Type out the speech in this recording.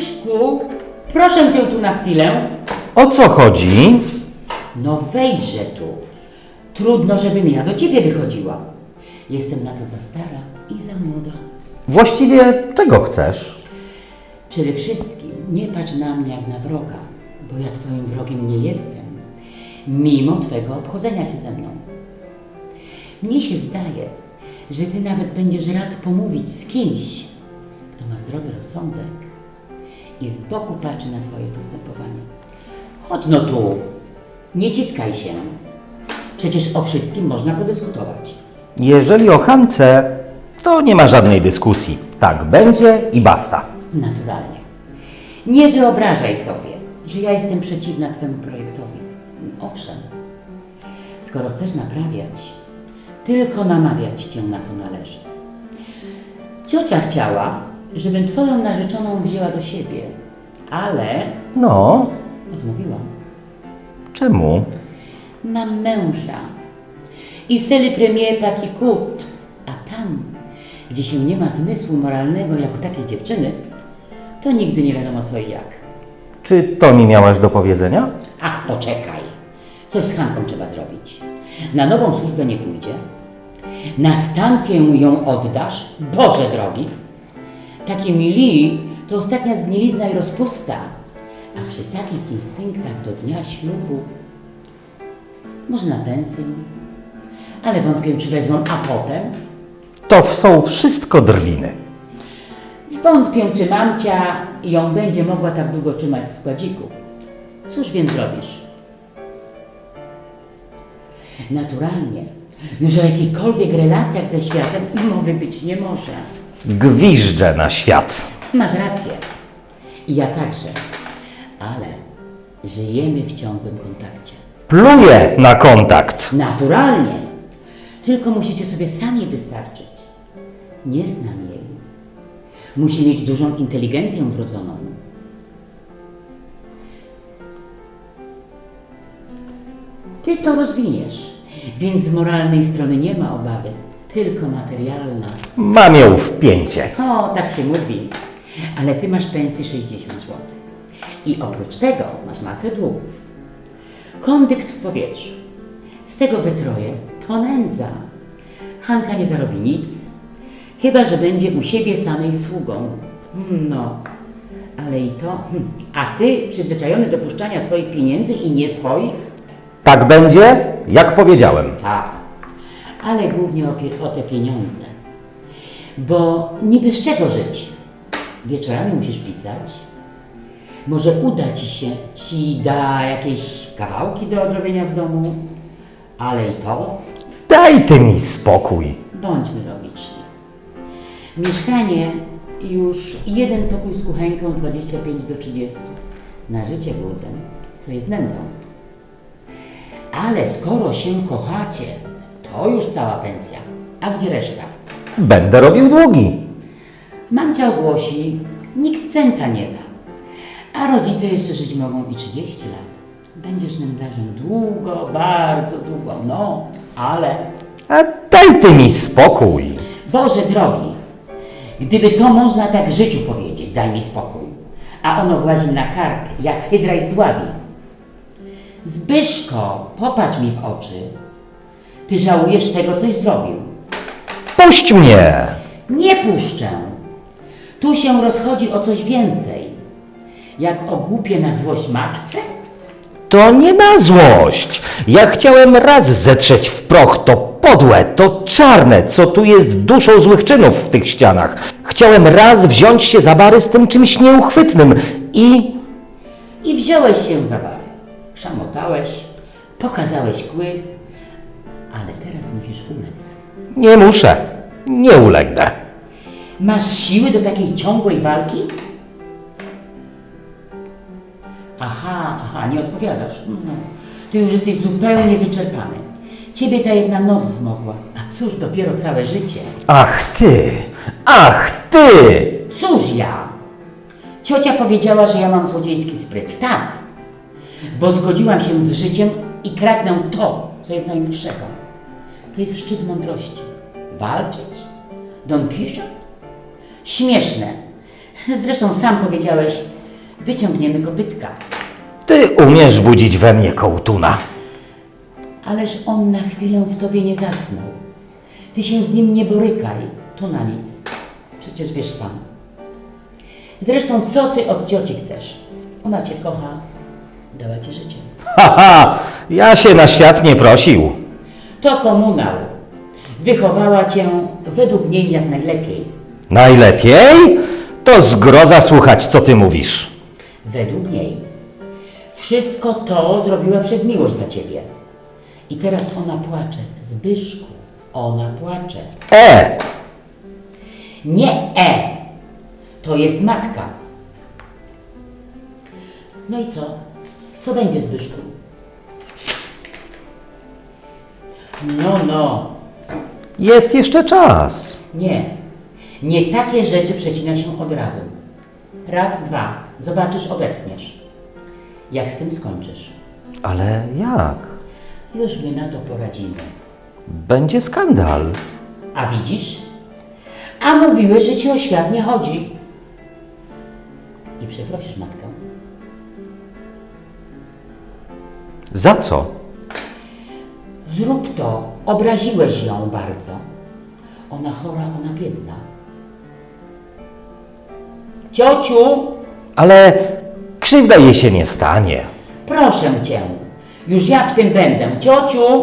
Zbyszku, proszę cię tu na chwilę. O co chodzi? No wejdźże tu. Trudno, żebym ja do ciebie wychodziła. Jestem na to za stara i za młoda. Właściwie czego chcesz? Przede wszystkim nie patrz na mnie jak na wroga, bo ja twoim wrogiem nie jestem, mimo twego obchodzenia się ze mną. Mnie się zdaje, że ty nawet będziesz rad pomówić z kimś, kto ma zdrowy rozsądek i z boku patrzy na twoje postępowanie. Chodź no tu, nie ciskaj się. Przecież o wszystkim można podyskutować. Jeżeli o Hance, to nie ma żadnej dyskusji. Tak będzie i basta. Naturalnie. Nie wyobrażaj sobie, że ja jestem przeciwna Twemu projektowi. Owszem, skoro chcesz naprawiać, tylko namawiać Cię na to należy. Ciocia chciała, żebym Twoją narzeczoną wzięła do siebie, ale No, odmówiłam. czemu? Mam męża i c'est le premier taki kut, a tam, gdzie się nie ma zmysłu moralnego jak u takiej dziewczyny, to nigdy nie wiadomo co i jak. Czy to mi miałaś do powiedzenia? Ach, poczekaj. Coś z Hanką trzeba zrobić. Na nową służbę nie pójdzie. Na stację ją oddasz. Boże drogi. Taki mili to ostatnia zgnilizna i rozpusta. A przy takich instynktach do dnia ślubu może na pensję. Ale wątpię, czy wezmą, a potem To są wszystko drwiny. Wątpię, czy mamcia ją będzie mogła tak długo trzymać w składziku. Cóż więc zrobisz? Naturalnie, już o jakichkolwiek relacjach ze światem mowy być nie może. Gwiżdżę na świat. Masz rację. I ja także. Ale żyjemy w ciągłym kontakcie. Pluję na kontakt. Naturalnie. Tylko musicie sobie sami wystarczyć. Nie znam jej. Musi mieć dużą inteligencję wrodzoną. Ty to rozwiniesz, więc z moralnej strony nie ma obawy, tylko materialna. Mam ją w pięcie. O, tak się mówi. Ale ty masz pensję 60 zł. I oprócz tego masz masę długów. Kondykt w powietrzu. Z tego wytroje to nędza. Hanka nie zarobi nic, chyba że będzie u siebie samej sługą. Hmm, No, ale i to. hmm. A ty przyzwyczajony do puszczania swoich pieniędzy i nie swoich? Tak będzie, jak powiedziałem. Tak, ale głównie o, o te pieniądze. Bo niby z czego żyć? Wieczorami musisz pisać. Może uda ci się, ci da jakieś kawałki do odrobienia w domu, ale i to Daj ty mi spokój. bądźmy logiczni. Mieszkanie już jeden pokój z kuchenką 25 do 30. Na życie górtem, co jest nędzą. Ale skoro się kochacie, to już cała pensja. A gdzie reszta? Będę robił długi. Mamcia ogłosi, nikt centa nie da. A rodzice jeszcze żyć mogą i 30 lat. Będziesz nędzarzem długo, bardzo długo. No, ale A daj ty mi spokój. Boże drogi, gdyby to można tak życiu powiedzieć, daj mi spokój, a ono włazi na kark, jak hydra i zdławi. Zbyszko, popatrz mi w oczy. Ty żałujesz tego, coś zrobił. Puść mnie. Nie puszczę. Tu się rozchodzi o coś więcej. Jak o głupie na złość matce? To nie na złość. Ja chciałem raz zetrzeć w proch to podłe, to czarne, co tu jest duszą złych czynów w tych ścianach. Chciałem raz wziąć się za bary z tym czymś nieuchwytnym i... I wziąłeś się za bary. Szamotałeś, pokazałeś kły, ale teraz musisz ulec. Nie muszę. Nie ulegnę. Masz siły do takiej ciągłej walki? Aha, aha, nie odpowiadasz. No, ty już jesteś zupełnie wyczerpany. Ciebie ta jedna noc zmogła, a cóż dopiero całe życie. Ach ty! Ach ty! Cóż ja? Ciocia powiedziała, że ja mam złodziejski spryt. Tak, bo zgodziłam się z życiem i kradnę to, co jest najmilszego. To jest szczyt mądrości. Walczyć? Don Quixote? Śmieszne. Zresztą sam powiedziałeś, wyciągniemy kopytka. Ty umiesz budzić we mnie kołtuna. Ależ on na chwilę w tobie nie zasnął. Ty się z nim nie borykaj, to na nic. Przecież wiesz sam. Zresztą co ty od cioci chcesz? Ona cię kocha, dała ci życie. Haha, ja się na świat nie prosił. To komunał. Wychowała cię według niej jak najlepiej. Najlepiej? To zgroza słuchać, co ty mówisz. Według niej. Wszystko to zrobiła przez miłość dla ciebie. I teraz ona płacze. Zbyszku, ona płacze. E, Nie E. To jest matka. No i co? Co będzie, Zbyszku? No, no. jest jeszcze czas. Nie. Nie takie rzeczy przecina się od razu. Raz, dwa. Zobaczysz, odetchniesz. Jak z tym skończysz? Ale jak? Już my na to poradzimy. Będzie skandal. A widzisz? A mówiłeś, że ci o świat nie chodzi. I przeprosisz matkę. Za co? Zrób to. Obraziłeś ją bardzo. Ona chora, ona biedna. Ciociu, Ale krzywda jej się nie stanie. proszę cię. Już ja w tym będę. Ciociu,